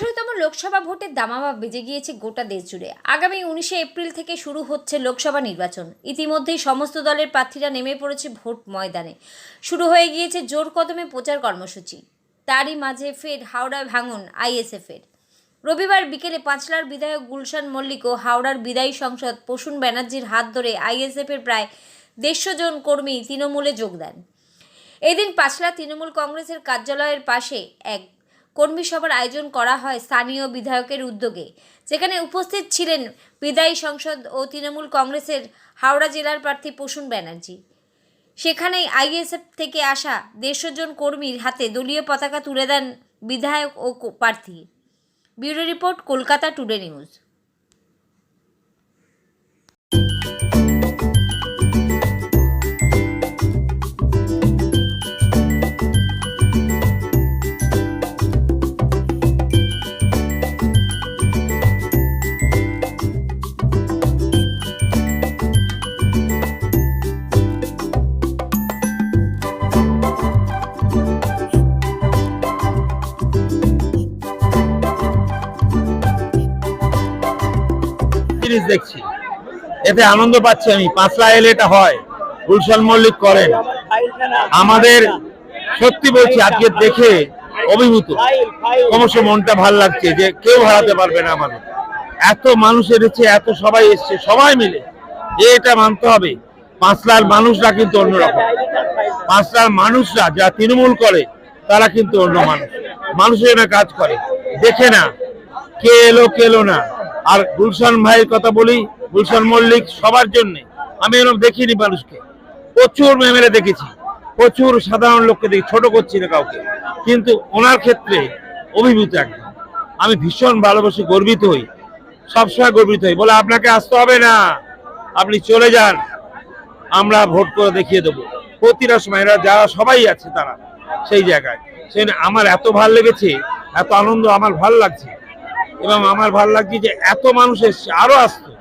লোকসভা ভোটের দামামা বেজে গিয়েছে গোটা দেশ জুড়ে। আগামী উনিশে এপ্রিল থেকে শুরু হচ্ছে লোকসভা নির্বাচন। ইতিমধ্যেই সমস্ত দলের প্রার্থীরা নেমে পড়েছে ভোট ময়দানে। শুরু হয়ে গিয়েছে জোর কদমে প্রচার কর্মসূচি। তারই মাঝে ফের হাওড়ায় ভাঙন আইএসএফের। রবিবার বিকেলে পাঁচলার বিধায়ক গুলশান মল্লিক ও হাওড়ার বিদায়ী সংসদ প্রসূন ব্যানার্জির হাত ধরে আইএসএফের প্রায় দেড়শো জন কর্মী তৃণমূলে যোগ দেন। এদিন পাঁচলা তৃণমূল কংগ্রেসের কার্যালয়ের পাশে এক কর্মী সভার আয়োজন করা হয় স্থানীয় বিধায়কের উদ্যোগে। যেখানে উপস্থিত ছিলেন বিদায়ী সংসদ ও তৃণমূল কংগ্রেসের হাওড়া জেলার প্রার্থী প্রসূন ব্যানার্জি। সেখানেই আইএসএফ থেকে আসা দেড়শো জন কর্মীর হাতে দলীয় পতাকা তুলে দেন বিধায়ক ও প্রার্থী। Bureau report, Kolkata today news. জিনিস দেখছি। এতে আনন্দ পাচ্ছি আমি। পাঁচলা এলে এটা হয়। গুলশান মল্লিক করেন। আমাদের সত্যি বলছি, আজকে দেখে অভিভূত। ক্রমশ মনটা ভালো লাগছে যে কেউ হারাতে পারবে না আমাদের। এত মানুষ এসেছে, এত সবাই এসছে, সবাই মিলে। এটা মানতে হবে। পাঁচলার মানুষরা কিন্তু অন্যরকম। পাঁচলার মানুষরা যা তৃণমূল করে, তারা কিন্তু অন্য মানুষ। মানুষের কাজ করে। দেখে না। কে এলো কে এলো না। আর গুলশান ভাইয়ের কথা বলি, গুলশান মল্লিক সবার জন্য। আমি এরকম দেখিনি মানুষকে। প্রচুর মেমেরে দেখেছি। প্রচুর সাধারণ লোককে দেখি, ছোট করছি না কাউকে। কিন্তু ওনার ক্ষেত্রে অভিভূত একদম। আমি ভীষণ ভালোবাসি গর্বিত হই। সবসময় গর্বিত হই। বলে, আপনাকে আসতে হবে না। আপনি চলে যান। আমরা ভোট করে দেখিয়ে দেবো। প্রতিটা সময় এরা যারা সবাই আছে তারা সেই জায়গায়। সেই আমার এত ভালো লেগেছে, এত আনন্দ আমার ভালো লাগছে। এবং আমার ভালো লাগছে যে এত মানুষ এসছে, আরও আসতো।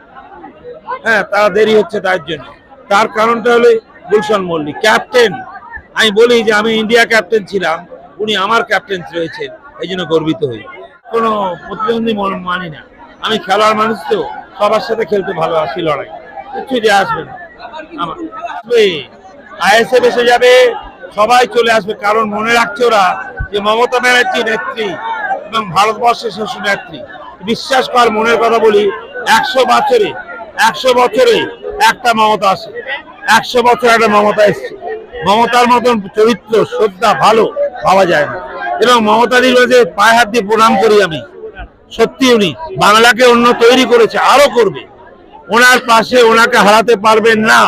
হ্যাঁ তারা দেরি হচ্ছে তার জন্য। তার কারণটা হলো গুলশান মল্লিক। ক্যাপ্টেন, আমি বলি যে আমি ইন্ডিয়া ক্যাপ্টেন ছিলাম, উনি আমার ক্যাপ্টেন রয়েছেন, এই জন্য গর্বিত হই। কোনো প্রতিদ্বন্দ্বী মন- না। আমি খেলোয়াড় মানুষ তো, সবার সাথে খেলতে ভালোবাসি লড়াই। কিছু যে আসবে না। আমার এসে যাবে, সবাই চলে আসবে। কারণ মনে রাখছে ওরা যে মমতা ব্যানার্জি নেত্রী। এবং ভারতবর্ষের নেত্রী। বিশ্বাস কর, মনের কথা বলি, একশো বছরে একশো বছরে একটা মমতা আসে একশো বছর একটা মমতা এসছে। মমতার মতন চরিত্র, শ্রদ্ধা, ভালো পাওয়া যায় না। এবং মমতাদির কাছে পায়ে হাত দিয়ে প্রণাম করি আমি। সত্যি উনি বাংলাকে অন্য তৈরি করেছে আরও করবে। ওনার পাশে ওনাকে হারাতে পারবেন না।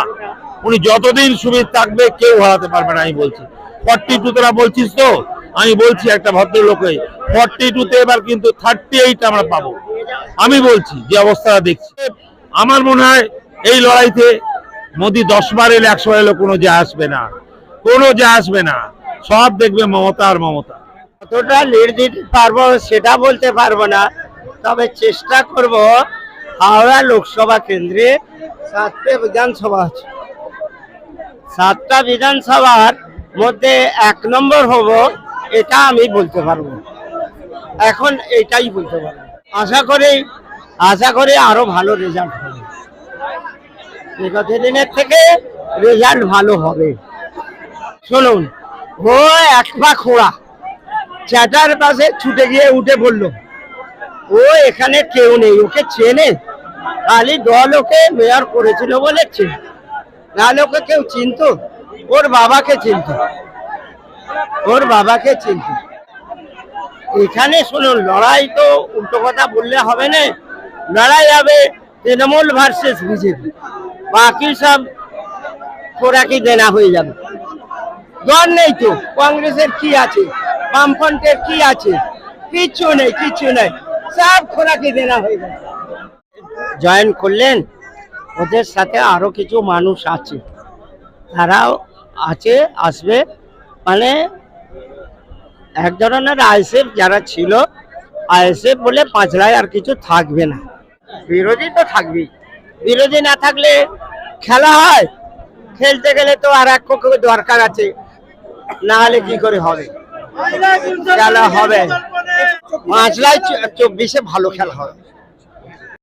উনি যতদিন সুবিধ থাকবে, কেউ হারাতে পারবে না, আমি বলছি। ফর্টি টু তোরা বলছিস তো? আমি বলছি একটা ভদ্রলোকে ফর্টি টু তে এবার কিন্তু থার্টি এইট আমরা পাবো। আমি বলছি, যে অবস্থাটা দেখছি। আমার মনে হয় এই লড়াইতে মোদি দশ বার এলে একশো এলে কোনো যা আসবে না, কোনো যা আসবে না, সব দেখবে মমতা আর মমতা। কতটা লিড দিতে পারব সেটা বলতে পারব না, তবে চেষ্টা করব হাওড়া লোকসভা কেন্দ্রে সাতটা বিধানসভা আছে। সাতটা বিধানসভার মধ্যে এক নম্বর হব এটা আমি বলতে পারব। এখন এটাই বলতে পারব। আশা করি আশা করি আরও ভালো রেজাল্ট হবে। বিগত দিনের থেকে রেজাল্ট ভালো হবে। শুনুন, ও এক পা খোঁড়া। চ্যাটার পাশে ছুটে গিয়ে উঠে পড়ল ও এখানে কেউ নেই, ওকে চেনে? খালি দল ওকে মেয়র করেছিল বলে চেনে। নাহলে ওকে কেউ চিনত? ওর বাবাকে চিনত? ওর বাবাকে চিনত। এখানে শুনুন লড়াই তো উল্টো কথা বললে হবে না। লড়াই হবে তৃণমূল ভার্সেস বিজেপি। বাকি সব খোরাকি দেনা হয়ে যাবে। দল নেই তো, কংগ্রেসের কি আছে? বামফ্রন্টের কি আছে? কিচ্ছু নেই কিচ্ছু নেই। সব খোরাকি দেনা হয়ে গেছে জয়েন করলেন, ওদের সাথে আরও কিছু মানুষ আছে। তারাও আছে, আসবে। মানে এক ধরনের আইএসএফ যারা ছিল আইএসএফ বলে পাঁচলায় আর কিছু থাকবে না। বিরোধী তো থাকবেই। বিরোধী না থাকলে খেলা হয়। খেলতে গেলে তো আর এক পক্ষ দরকার আছে। না হলে কি করে হবে? খেলা হবে। মাঝরায় চব্বিশে ভালো খেলা হবে